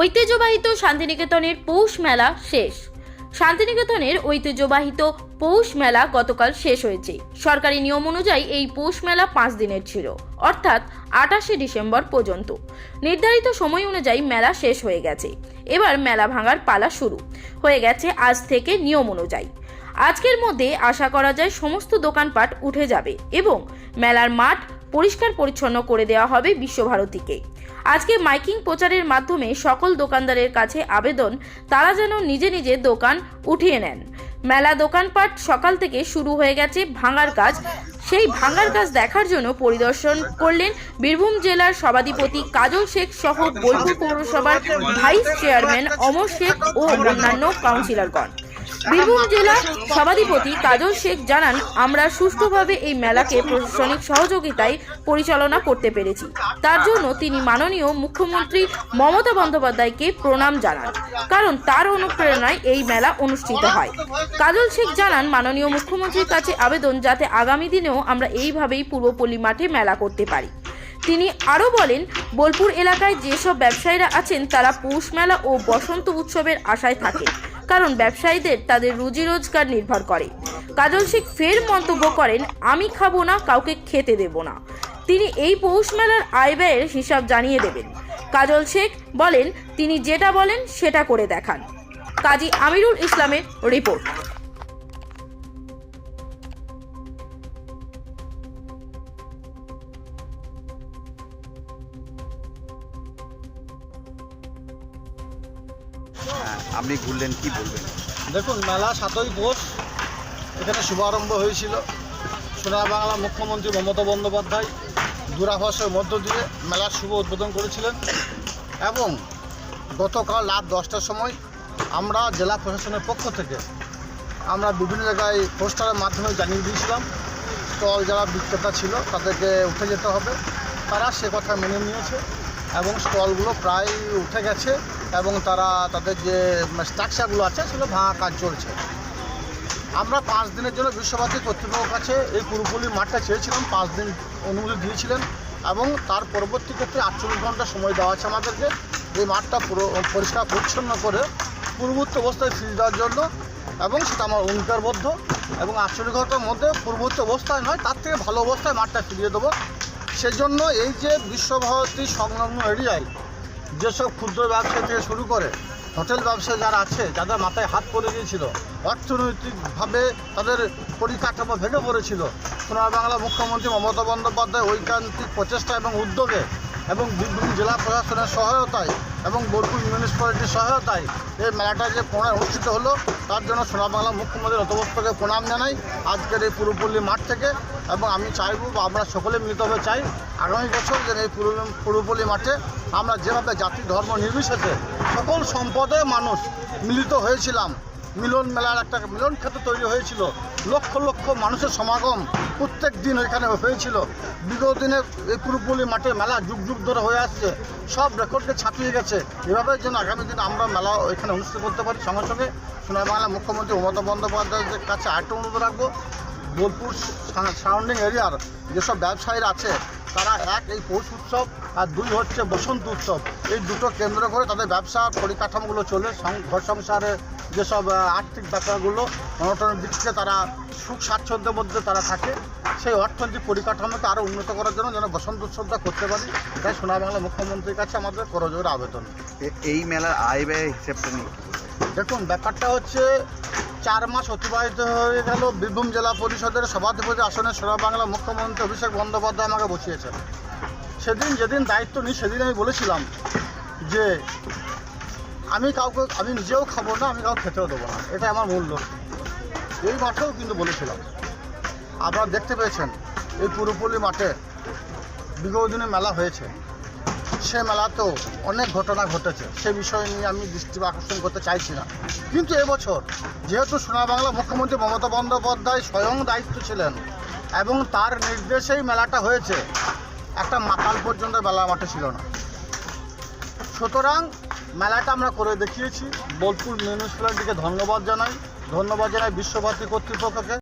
ঐতিহ্যবাহিত শান্তিনিকেতনের পৌষ মেলা শেষ। শান্তিনিকেতনের ঐতিহ্যবাহিত পৌষ মেলা গতকাল শেষ হয়েছে। সরকারি নিয়ম অনুযায়ী এই পৌষ মেলা পাঁচ দিনের ছিল, অর্থাৎ আটাশে ডিসেম্বর পর্যন্ত। নির্ধারিত সময় অনুযায়ী মেলা শেষ হয়ে গেছে। এবার মেলা ভাঙার পালা শুরু। হয়ে গেছে আজ থেকে নিয়ম অনুযায়ী। আজকের মধ্যে আশা করা যায় সমস্ত দোকানপাট উঠে যাবে এবং মেলার মাঠ পরিষ্কার পরিচ্ছন্ন করে দেওয়া হবে বিশ্বভারতীকে। আজকে মাইকিং প্রচারের মাধ্যমে সকল দোকানদারের কাছে আবেদন, তারা যেন নিজে নিজে দোকান উঠিয়ে নেন। মেলা দোকানপাট সকাল থেকে শুরু হয়ে গেছে ভাঙার কাজ। সেই ভাঙার কাজ দেখার জন্য পরিদর্শন করলেন বীরভূম জেলার সভাধিপতি কাজল শেখ সহ বোলপুর পৌরসভার ভাইস চেয়ারম্যান অমর শেখ ও অন্যান্য কাউন্সিলরগণ। বীরভূম জেলা সভাধিপতি কাজল শেখ জানান, আমরা সুষ্ঠুভাবে এই মেলাকে প্রশাসনিক সহযোগিতায় পরিচালনা করতে পেরেছি। তার জন্য তিনি মাননীয় মুখ্যমন্ত্রী মমতা বন্দ্যোপাধ্যায়কে প্রণাম জানান, কারণ তার অনুপ্রেরণায় এই মেলা অনুষ্ঠিত হয়। কাজল শেখ জানান, মাননীয় মুখ্যমন্ত্রীর কাছে আবেদন যাতে আগামী দিনেও আমরা এইভাবেই পূর্বপল্লী মাঠে মেলা করতে পারি। তিনি আরও বলেন, বোলপুর এলাকায় যেসব ব্যবসায়ীরা আছেন, তারা পৌষ মেলা ও বসন্ত উৎসবের আশায় থাকে। কারণ ব্যবসায়ীদের তাদের রুজি রোজগার নির্ভর করে। কাজল শেখ ফের মন্তব্য করেন, আমি খাব না, কাউকে খেতে দেব না। তিনি এই পৌষ মেলার আয় ব্যয়ের হিসাব জানিয়ে দেবেন। কাজল শেখ বলেন, তিনি যেটা বলেন, সেটা করে দেখান। কাজী আমিরুল ইসলামের রিপোর্ট। আপনি ঘুরলেন, কি বলবেন? দেখুন, মেলা সাতই পৌষ এখানে শুভারম্ভ হয়েছিল। সোনা বাংলা মুখ্যমন্ত্রী মমতা বন্দ্যোপাধ্যায় দূরাভাসের মধ্য দিয়ে মেলার শুভ উদ্বোধন করেছিলেন। এবং গতকাল রাত দশটার সময় আমরা জেলা প্রশাসনের পক্ষ থেকে আমরা বিভিন্ন জায়গায় পোস্টারের মাধ্যমে জানিয়ে দিয়েছিলাম, স্টল যারা বিক্রেতা ছিল তাদেরকে উঠে যেতে হবে। তারা সে কথা মেনে নিয়েছে এবং স্টলগুলো প্রায় উঠে গেছে। এবং তারা তাদের যে স্ট্রাকচারগুলো আছে, সেগুলো ভাঙা কাজ চলছে। আমরা পাঁচ দিনের জন্য বিশ্বভারতী কর্তৃপক্ষের কাছে এই পুরোপুরি মাঠটা চেয়েছিলাম, পাঁচ দিন অনুমতি দিয়েছিলেন এবং তার পরবর্তী ক্ষেত্রে আটচল্লিশ ঘণ্টা সময় দেওয়া আছে আমাদেরকে। এই মাঠটা পুরো পরিষ্কার, পরিচ্ছন্ন করে পূর্ববর্তী অবস্থায় ফিরিয়ে দেওয়ার জন্য এবং সেটা আমার অঙ্গীকারবদ্ধ এবং আটচল্লিশ ঘণ্টার মধ্যে পূর্ববর্তী অবস্থায় নয়, তার থেকে ভালো অবস্থায় মাঠটা ফিরিয়ে দেবো। সেজন্য এই যে বিশ্বভারতী সংলগ্ন এরিয়ায় যেসব ক্ষুদ্র ব্যবসা থেকে শুরু করে হোটেল ব্যবসা যারা আছে, যাদের মাথায় হাত পড়ে গিয়েছিল, অর্থনৈতিকভাবে তাদের পরিকাঠামো ভেঙে পড়েছিল। সোনার বাংলা মুখ্যমন্ত্রী মমতা বন্দ্যোপাধ্যায় ঐকান্তিক প্রচেষ্টা এবং উদ্যোগে এবং বীরভূম জেলা প্রশাসনের সহায়তায় এবং বোলপুর মিউনিসিপ্যালিটির সহায়তায় এই মেলাটা যে পুনরায় অনুষ্ঠিত হলো, তার জন্য সোনার বাংলা মুখ্যমন্ত্রীর নতমস্তকে প্রণাম জানাই। আজকের এই পুরোপল্লী মাঠ থেকে এবং আমি চাইব বা আমরা সকলে মিলিতভাবে চাই, আগামী বছর যেন এই পুরো পুরোপল্লী মাঠে আমরা যেভাবে জাতি, ধর্ম নির্বিশেষে সকল সম্পদের মানুষ মিলিত হয়েছিলাম। মিলন মেলার একটা মিলন ক্ষেত্র তৈরি হয়েছিল। লক্ষ লক্ষ মানুষের সমাগম প্রত্যেক দিন এখানে হয়েছিল। বিগত দিনে এই পুরোপুলি মাঠে মেলা যুগ যুগ ধরে হয়ে আসছে। সব রেকর্ডকে ছাপিয়ে গেছে। এভাবে যেন আগামী দিন আমরা মেলা এখানে অনুষ্ঠিত করতে পারি। সঙ্গে সঙ্গে সোনার বাংলা মুখ্যমন্ত্রী মমতা বন্দ্যোপাধ্যায়ের কাছে আরেকটা অনুরোধ রাখব। বোলপুর সারাউন্ডিং এরিয়ার যেসব ব্যবসায়ীরা আছে তারা এক এই পৌষ উৎসব আর দুই হচ্ছে বসন্ত উৎসব। এই দুটো কেন্দ্র করে তাদের ব্যবসা পরিকাঠামোগুলো চলে। ঘর সংসারে যেসব আর্থিক ব্যাপারগুলো অনটনের দিক থেকে তারা সুখ স্বাচ্ছন্দ্যের মধ্যে তারা থাকে। সেই অর্থনৈতিক পরিকাঠামোকে আরও উন্নত করার জন্য যেন বসন্ত উৎসবটা করতে পারি তাই সোনা বাংলা মুখ্যমন্ত্রীর কাছে আমাদের করজোর আবেদন। এই মেলার আয় ব্যয় হিসেবটা নিয়ে দেখুন ব্যাপারটা হচ্ছে চার মাস অতিবাহিত হয়ে গেল। বীরভূম জেলা পরিষদের সভাধিপতি আসনে সোনা বাংলা মুখ্যমন্ত্রী অভিষেক বন্দ্যোপাধ্যায় আমাকে বসিয়েছেন। সেদিন যেদিন দায়িত্ব নিই, সেদিন আমি বলেছিলাম যে, আমি কাউকে, আমি নিজেও খাব না, আমি কাউকে খেতেও দেবো না। এটা আমার মূল লক্ষ্য। এই মাঠেও কিন্তু বলেছিলাম। আপনারা দেখতে পেয়েছেন, এই পুরোপল্লী মাঠে বিগত দিনে মেলা হয়েছে। সে মেলাতেও অনেক ঘটনা ঘটেছে। সে বিষয় নিয়ে আমি দৃষ্টি আকর্ষণ করতে চাইছি না কিন্তু এবছর যেহেতু সোনা বাংলা মুখ্যমন্ত্রী মমতা বন্দ্যোপাধ্যায় স্বয়ং দায়িত্ব ছিলেন এবং তার নির্দেশেই মেলাটা হয়েছে, একটা মাতাল পর্যন্ত মেলা মাঠে ছিল না। সুতরাং মেলাটা আমরা করে দেখিয়েছি। বোলপুর মিউনিসিপ্যালিটিকে ধন্যবাদ জানাই। ধন্যবাদ জানাই বিশ্বভারতী কর্তৃপক্ষকে।